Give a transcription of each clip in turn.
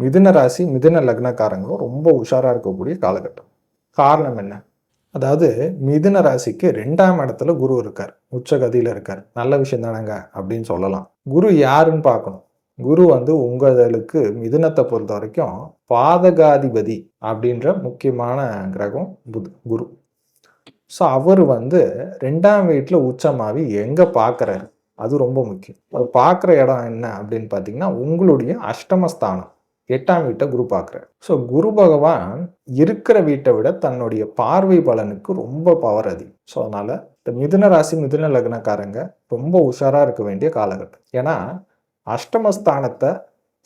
மிதுன ராசி மிதுன லக்னக்காரங்களும் ரொம்ப உஷாராக இருக்கக்கூடிய காலகட்டம். காரணம் என்ன? அதாவது மிதுன ராசிக்கு ரெண்டாம் இடத்துல குரு இருக்கார். உச்சகதியில் இருக்கார். நல்ல விஷயம் தானேங்க அப்படின்னு சொல்லலாம். குரு யாருன்னு பார்க்கணும். குரு வந்து உங்களுக்கு மிதுனத்தை பொறுத்த வரைக்கும் பாதகாதிபதி அப்படின்ற முக்கியமான கிரகம் புத் குரு. ஸோ அவர் வந்து ரெண்டாம் வீட்டில் உச்சமாவி எங்கே பார்க்குறாரு அது ரொம்ப முக்கியம். அவர் பார்க்குற இடம் என்ன அப்படின்னு பார்த்தீங்கன்னா உங்களுடைய அஷ்டமஸ்தானம். எட்டாம் வீட்டை குரு பார்க்குறாரு. ஸோ குரு பகவான் இருக்கிற வீட்டை விட தன்னுடைய பார்வை பலனுக்கு ரொம்ப பவர் அதிகம். ஸோ அதனால் இந்த மிதுன ராசி மிதுன லக்னக்காரங்க ரொம்ப உஷாராக இருக்க வேண்டிய காலகட்டம். ஏன்னா அஷ்டமஸ்தானத்தை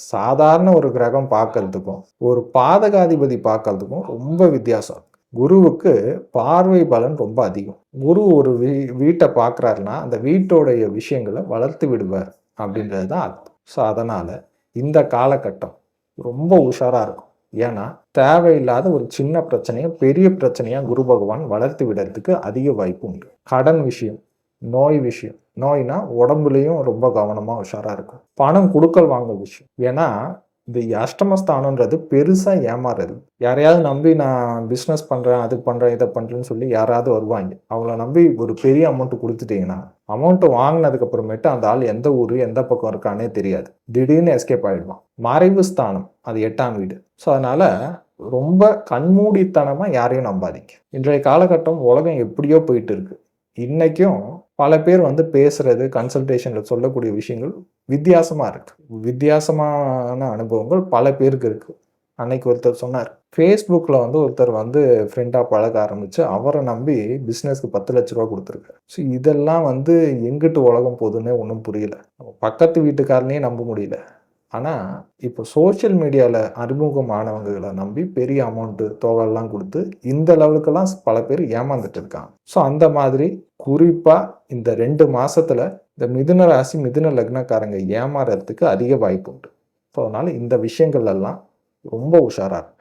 சாதாரண ஒரு கிரகம் பார்க்கறதுக்கும் ஒரு பாதகாதிபதி பார்க்கறதுக்கும் ரொம்ப வித்தியாசம். குருவுக்கு பார்வை பலன் ரொம்ப அதிகம். குரு ஒரு வீ வீட்டை பார்க்குறாருன்னா அந்த வீட்டோடைய விஷயங்களை வளர்த்து விடுவார் அப்படின்றது தான் அர்த்தம். ஸோ அதனால் இந்த காலகட்டம் ரொம்ப உஷாராக இருக்கும். ஏன்னா தேவையில்லாத ஒரு சின்ன பிரச்சனையை பெரிய பிரச்சனையாக குரு பகவான் வளர்த்து விடுறதுக்கு அதிக வாய்ப்பு உண்டு. கடன் விஷயம் நோய் விஷயம். நோய்னா உடம்புலையும் ரொம்ப கவனமாக உஷாராக இருக்கும். பணம் கொடுக்கல் வாங்க விஷயம். ஏன்னா இந்த அஷ்டமஸ்தானன்றது பெருசாக ஏமாறுறது. யாரையாவது நம்பி நான் பிஸ்னஸ் பண்ணுறேன் அது பண்ணுறேன் இதை பண்ணுறேன்னு சொல்லி யாராவது வருவாங்க. அவங்கள நம்பி ஒரு பெரிய அமௌண்ட் கொடுத்துட்டீங்கன்னா அமௌண்ட்டை வாங்கினதுக்கு அப்புறமேட்டு அந்த ஆள் எந்த ஊர் எந்த பக்கம் இருக்கானே தெரியாது. திடீர்னு எஸ்கேப் ஆகிடுவான் மறைவு ஸ்தானம் அது எட்டாம் வீடு. ஸோ அதனால் ரொம்ப கண்மூடித்தனமாக யாரையும் நம்பாதீங்க. இன்றைய காலகட்டம் உலகம் எப்படியோ போயிட்டு இருக்கு. இன்றைக்கும் பல பேர் வந்து பேசுறது கன்சல்டேஷனில் சொல்லக்கூடிய விஷயங்கள் வித்தியாசமாக இருக்குது வித்தியாசமான அனுபவங்கள் பல பேருக்கு இருக்குது அன்னைக்கு ஒருத்தர் சொன்னார். ஃபேஸ்புக்கில் வந்து ஒருத்தர் வந்து ஃப்ரெண்டாக பழக ஆரம்பித்து அவரை நம்பி பிஸ்னஸ்க்கு பத்து லட்ச ரூபா கொடுத்துருக்காரு. ஸோ இதெல்லாம் வந்து எங்கிட்டு உலகம் போகுதுன்னே ஒன்றும் புரியல. பக்கத்து வீட்டுக்காரனையே நம்ப முடியல. ஆனால் இப்போ சோஷியல் மீடியாவில் அறிமுகமானவங்களை நம்பி பெரிய அமௌண்ட்டு தொகைலாம் கொடுத்து இந்த லெவலுக்கெல்லாம் பல பேர் ஏமாந்துட்டு இருக்காங்க. ஸோ அந்த மாதிரி குறிப்பாக இந்த ரெண்டு மாதத்தில் இந்த மிதுன ராசி மிதுன லக்னக்காரங்க ஏமாறதுக்கு அதிக வாய்ப்பு உண்டு ஸோ அதனால் இந்த விஷயங்கள் எல்லாம் ரொம்ப உஷாராக